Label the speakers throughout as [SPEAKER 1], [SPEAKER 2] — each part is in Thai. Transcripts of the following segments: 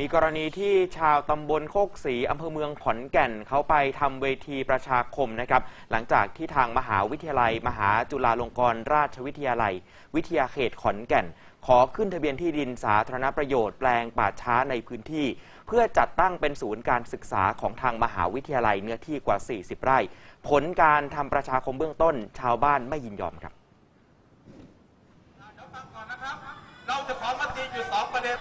[SPEAKER 1] มีกรณีที่ชาวตำบลโคกศรีอำเภอเมืองขอนแก่นเขาไปทำเวทีประชาคมนะครับ หลังจากที่ทางมหาวิทยาลัย มหาจุฬาลงกรณราชวิทยาลัย วิทยาเขตขอนแก่น ขอขึ้นทะเบียนที่ดินสาธารณประโยชน์แปลงป่าช้าในพื้นที่ เพื่อจัดตั้งเป็นศูนย์การศึกษาของทางมหาวิทยาลัยเนื้อที่กว่า 40 ไร่ ผลการทำประชาคมเบื้องต้น ชาวบ้านไม่ยินยอมครับ
[SPEAKER 2] เดี๋ยวฟังก่อนนะครับเราจะขอมติอยู่สองประเด็น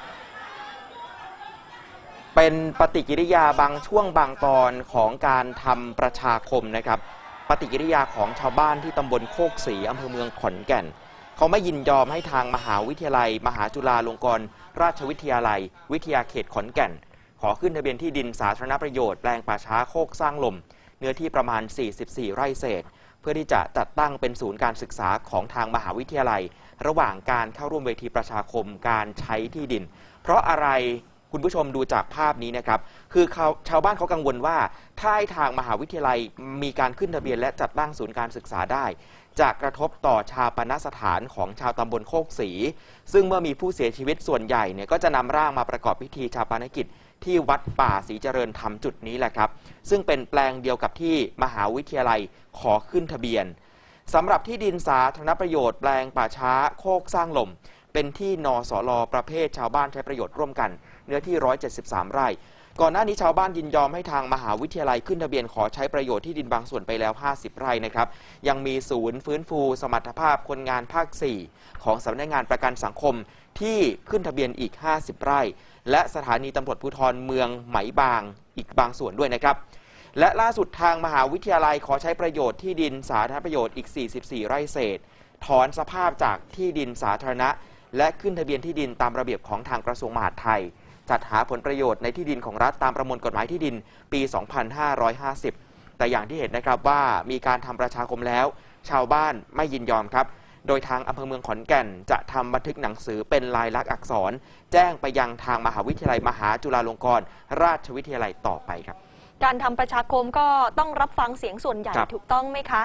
[SPEAKER 1] เป็นปฏิกิริยาบางช่วงบางตอนของการทำประชาคมนะครับ ปฏิกิริยาของชาวบ้านที่ตำบลโคกศรีอำเภอเมืองขอนแก่น เขาไม่ยินยอมให้ทางมหาวิทยาลัย มหาจุฬาลงกรณราชวิทยาลัย วิทยาเขตขอนแก่น ขอขึ้นทะเบียนที่ดินสาธารณประโยชน์แปลงป่าช้าโคกสร้างลม เนื้อที่ประมาณ 44 ไร่เศษ เพื่อที่จะจัดตั้งเป็นศูนย์การศึกษาของทางมหาวิทยาลัย ระหว่างการเข้าร่วมเวทีประชาคมการใช้ที่ดิน เพราะอะไร คุณผู้ชมดูจากภาพนี้นะครับ คือเขาชาวบ้านเขากังวลว่า ถ้าทางมหาวิทยาลัยมีการขึ้นทะเบียนและจัดตั้งศูนย์การศึกษาได้ จะกระทบต่อชาปนสถานของชาวตำบลโคกศรีซึ่งเมื่อมีผู้เสียชีวิตส่วนใหญ่เนี่ยก็จะนำร่างมาประกอบพิธีชาปนกิจที่วัดป่าศรีเจริญธรรมจุดนี้แหละครับ ซึ่งเป็นแปลงเดียวกับที่มหาวิทยาลัยขอขึ้นทะเบียนสำหรับที่ดินสาธารณประโยชน์แปลงป่าช้าโคกสร้างลม เป็นที่นสลประเภทชาวบ้านใช้ประโยชน์ร่วมกัน เนื้อที่ 173 ไร่ ก่อนหน้านี้ชาวบ้านยินยอมให้ทางมหาวิทยาลัยขึ้นทะเบียนขอใช้ประโยชน์ที่ดินบางส่วนไปแล้ว 50 ไร่นะครับ ยังมีศูนย์ฟื้นฟูสมรรถภาพคนงานภาค 4 ของสำนักงานประกันสังคมที่ขึ้นทะเบียนอีก 50 ไร่ และสถานีตำรวจภูธรเมืองไหมบางอีกบางส่วนด้วยนะครับ และล่าสุดทางมหาวิทยาลัยขอใช้ประโยชน์ที่ดินสาธารณประโยชน์อีก 44 ไร่เศษ ถอนสภาพจากที่ดินสาธารณะ และขึ้นทะเบียนที่ดินตามระเบียบของทางกระทรวงมหาดไทย จัดหาผลประโยชน์ในที่ดินของรัฐตามประมวลกฎหมายที่ดินปี 2550 แต่อย่างที่เห็นนะครับว่ามีการทำประชาคมแล้ว ชาวบ้านไม่ยินยอมครับ โดยทางอำเภอเมืองขอนแก่น จะทำบันทึกหนังสือเป็นลายลักษณ์อักษร แจ้งไปยังทางมหาวิทยาลัยมหาจุฬาลงกรณราชวิทยาลัยต่อไปครับ
[SPEAKER 3] การทำประชาคมก็ต้องรับฟังเสียงส่วนใหญ่
[SPEAKER 1] ครับ
[SPEAKER 3] ถูกต้องไหมคะ